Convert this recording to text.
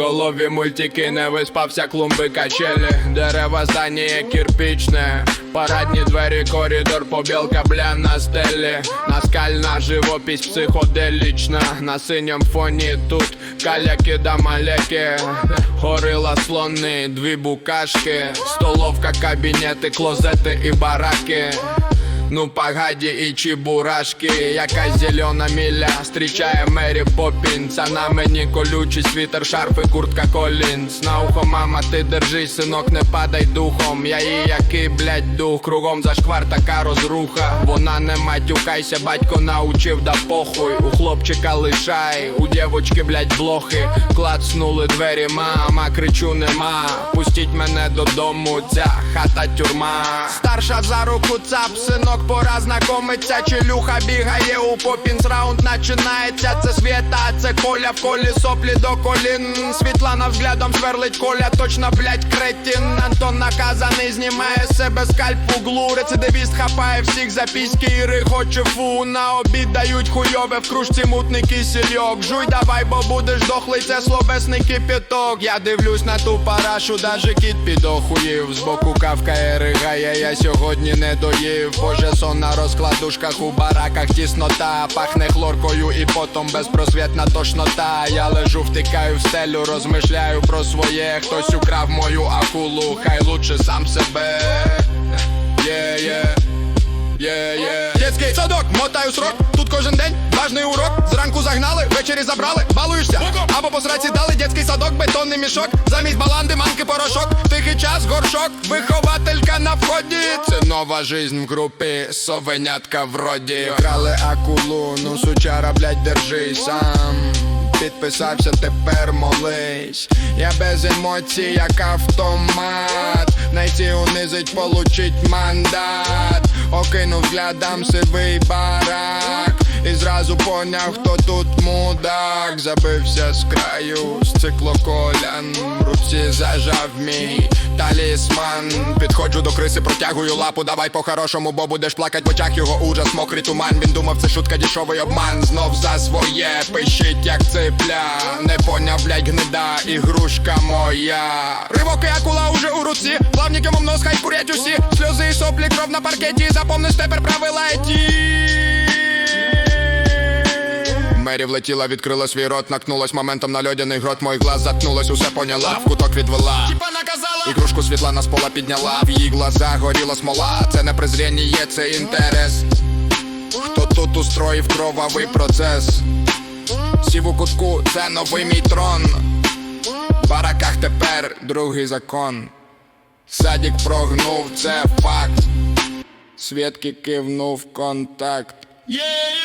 голові мультики, не виспався клумби качелі. Дерева здання кирпічне. Парадні двері, коридор, побілка, бля на стелі. Наскальна живопись психоделічна. На синьому фоні тут каляки да маляки. Горила слони, дві букашки. Столовка, кабінети, клозети і бараки Ну погоді і чебурашки, якась зелена міля Встрічає Мері Поппінс А на мені колючий світер, шарфи, куртка Колінс На ухо, мама, ти держись, синок, не падай духом. Я її який, блядь, дух, кругом зашквар така розруха Вона не матюкайся, батько научив, да похуй. У хлопчика лишай, у дівочки, блядь, блохи. Клацнули двері, мама, кричу нема. Пустіть мене додому, ця хата тюрма. Старша за руку цап, синок, пора знакомиться Челюха бігає у попінс раунд. Начинається Це свята, це коля в колі соплі до колін. Світлана взглядом сверлить коля, точно, блядь, кретін. Антон наказаний, знімає себе скальп в углу Рецидивіст хапає всіх за піськи і рихоче фу. На обід дають хуйове в кружці мутний кисельок. Жуй давай, бо будеш дохлий, це словесний кипяток. Я дивлюсь на ту парашу, даже кіт підохуїв. Збоку кавка ригає, я сьогодні не доїв. Боже сон на розкладушках у бараках тіснота. Пахне хлоркою і потом безпросвітна тошнота. Я лежу, втикаю в стелю, розмишляю про своє. Хтось украв мою акулу, хай лучше сам себе. Є, є Є, є Детський садок, мотаю срок. Тут кожен день важний урок. Зранку загнали, ввечері забрали. Балуєшся, або по сраці дали Детський садок, бетонний мішок. Замість баланди, манки, порошок. Тихий час, горшок. Вихователька на вході. Це нова жизнь в групі. Совенятка вроді Крали акулу, ну сучара, блядь, держись сам. Підписався, тепер молись. Я без емоцій, як автомат. Найти унизить, получить мандат Окинув взглядом сивий барак І зразу поняв, хто тут мудак Забився з краю, з циклоколян руці зажав мій талісман Підходжу до криси, протягую лапу, давай по-хорошому, бо будеш плакать в очах його ужас, мокрий туман. Він думав, це шутка, дішовий обман. Знов за своє пищить, як ципля. Не поняв, блядь, гнида, ігрушка моя. Ривок і акула уже у руці. Плавники мов нос, хай курять усі. Сльози і соплі, кров на паркеті. Запомниш тепер правила еті. Мері влетіла, відкрила свій рот, накнулась моментом на льодяний грот. Мой глаз заткнулась, усе поняла, в куток відвела. Ігрушку Світлана з пола підняла, в її глаза горіла смола. Це не презріння, це інтерес. Хто тут устроїв кровавий процес? Сів у кутку, це новий мій трон. В бараках тепер другий закон. Садік прогнув, це факт. Свідки кивнув контакт. Yeah.